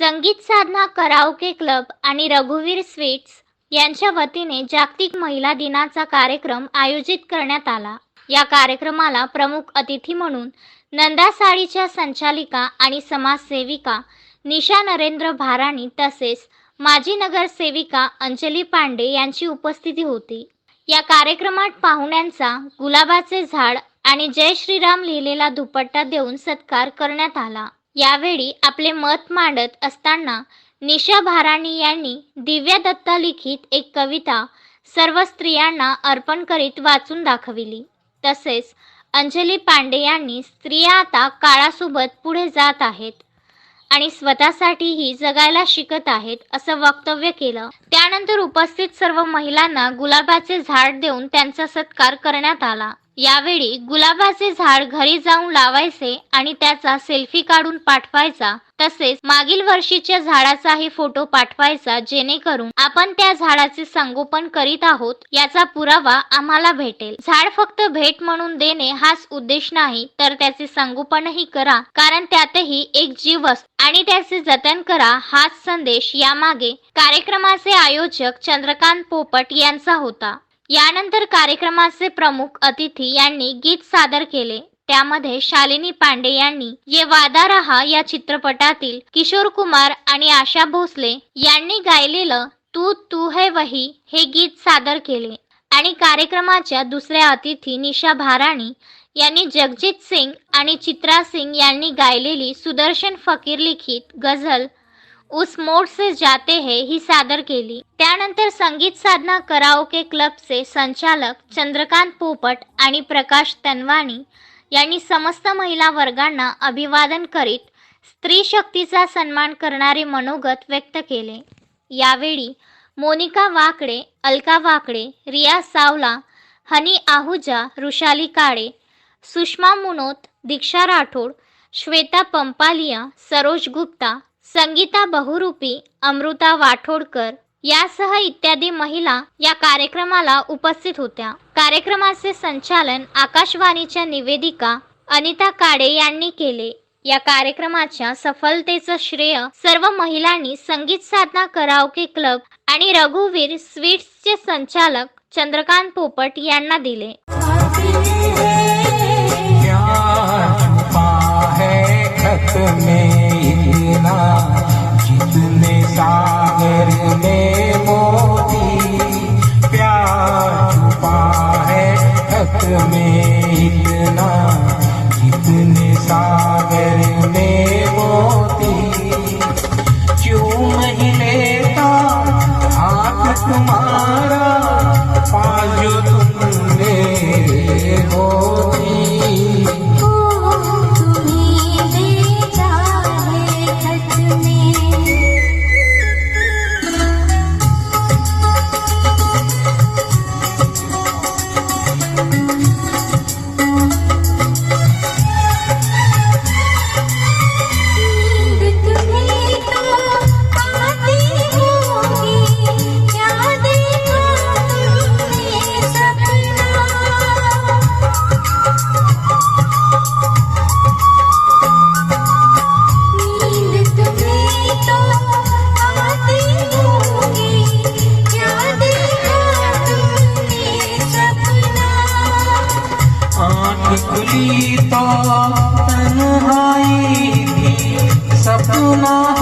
संगीत साधना karaoke club आणि रघुवीर स्वीट्स यांच्या वतीने जागतिक महिला दिनाचा कार्यक्रम आयोजित करण्यात आला. या कार्यक्रमाला प्रमुख अतिथी म्हणून नंदा साडीच्या संचालिका आणि समाजसेविका निशा नरेंद्र भाराणी तसेच माजी नगरसेविका अंजली पांडे यांची उपस्थिती होती. या कार्यक्रमात पाहुण्यांचा गुलाबाचे झाड आणि जय श्रीराम लिहिलेला दुपट्टा देऊन सत्कार करण्यात आला. यावेळी आपले मत मांडत असताना निशा भाराणी यांनी दिव्या दत्ता लिखित एक कविता सर्व स्त्रियांना अर्पण करीत वाचून दाखविली. तसेच अंजली पांडे यांनी स्त्रिया आता काळासोबत पुढे जात आहेत आणि स्वतःसाठीही जगायला शिकत आहेत असं वक्तव्य केलं. त्यानंतर उपस्थित सर्व महिलांना गुलाबाचे झाड देऊन त्यांचा सत्कार करण्यात आला. यावेळी गुलाबाचे झाड घरी जाऊन लावायचे आणि त्याचा सेल्फी काढून पाठवायचा. तसेच मागील वर्षीच्या झाडाचाही फोटो पाठवायचा जेणेकरून आपण त्या झाडाचे संगोपन करीत आहोत याचा पुरावा आम्हाला भेटेल. झाड फक्त भेट म्हणून देणे हाच उद्देश नाही तर त्याचे संगोपनही करा कारण त्यातही एक जीव असतो. आणि त्याचे जतन करा हाच संदेश यामागे कार्यक्रमाचे आयोजक चंद्रकांत पोपट यांचा होता. यानंतर कार्यक्रमाचे प्रमुख अतिथी यांनी गीत सादर केले. त्यामध्ये शालिनी पांडे यांनी ये वादा रहा या चित्रपटातील किशोर कुमार आणि आशा भोसले यांनी गायलेलं तू तू है वही हे गीत सादर केले. आणि कार्यक्रमाच्या दुसऱ्या अतिथी निशा भाराणी यांनी जगजित सिंग आणि चित्रा सिंग यांनी गायलेली सुदर्शन फकीर लिखित गझल उस मोड से जाते है ही सादर केली त्यानंतर संगीत साधना कराओके क्लबचे संचालक चंद्रकांत पोपट आणि प्रकाश तनवाणी यांनी समस्त महिला वर्गांना अभिवादन करीत स्त्री शक्तीचा सन्मान करणारे मनोगत व्यक्त केले. यावेळी मोनिका वाकडे अलका वाकडे रिया सावला हनी आहुजा रुशाली काळे सुषमा मुनोत दीक्षा राठोड श्वेता पंपालिया सरोज गुप्ता संगीता बहुरूपी अमृता वाठोडकर यासह इत्यादी महिला या कार्यक्रमाला उपस्थित होत्या. कार्यक्रमाचे संचालन आकाशवाणीच्या निवेदिका अनिता काडे यांनी केले. या कार्यक्रमाच्या सफलतेचं श्रेय सर्व महिलांनी संगीत साधना कराओके क्लब आणि रघुवीर स्वीट्सचे संचालक चंद्रकांत पोपट यांना दिले. खत में इतना जितने सागर में मोती प्यार छुपा है खत में इतना जितने सागर में मोती। क्यों नहीं लेता हाथ तुम्हारा पाजो तुमने हो। no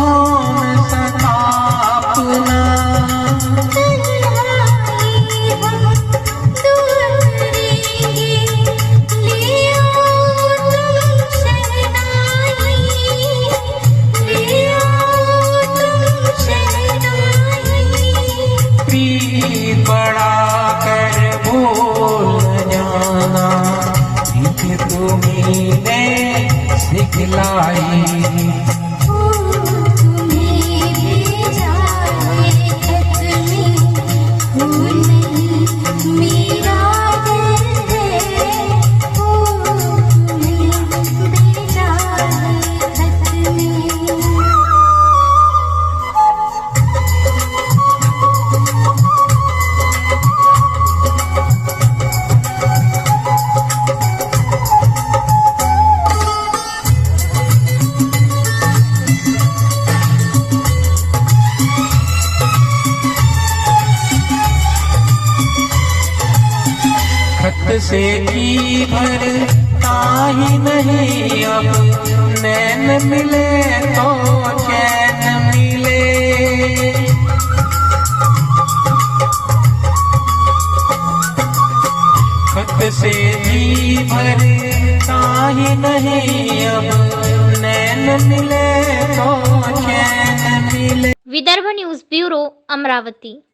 खत से जी भरता ही नहीं अब? नैन मिले तो चैन मिले। खत से जी भरता ही नहीं अब? नैन मिले तो चैन मिले। Vidarbha news bureau Amravati.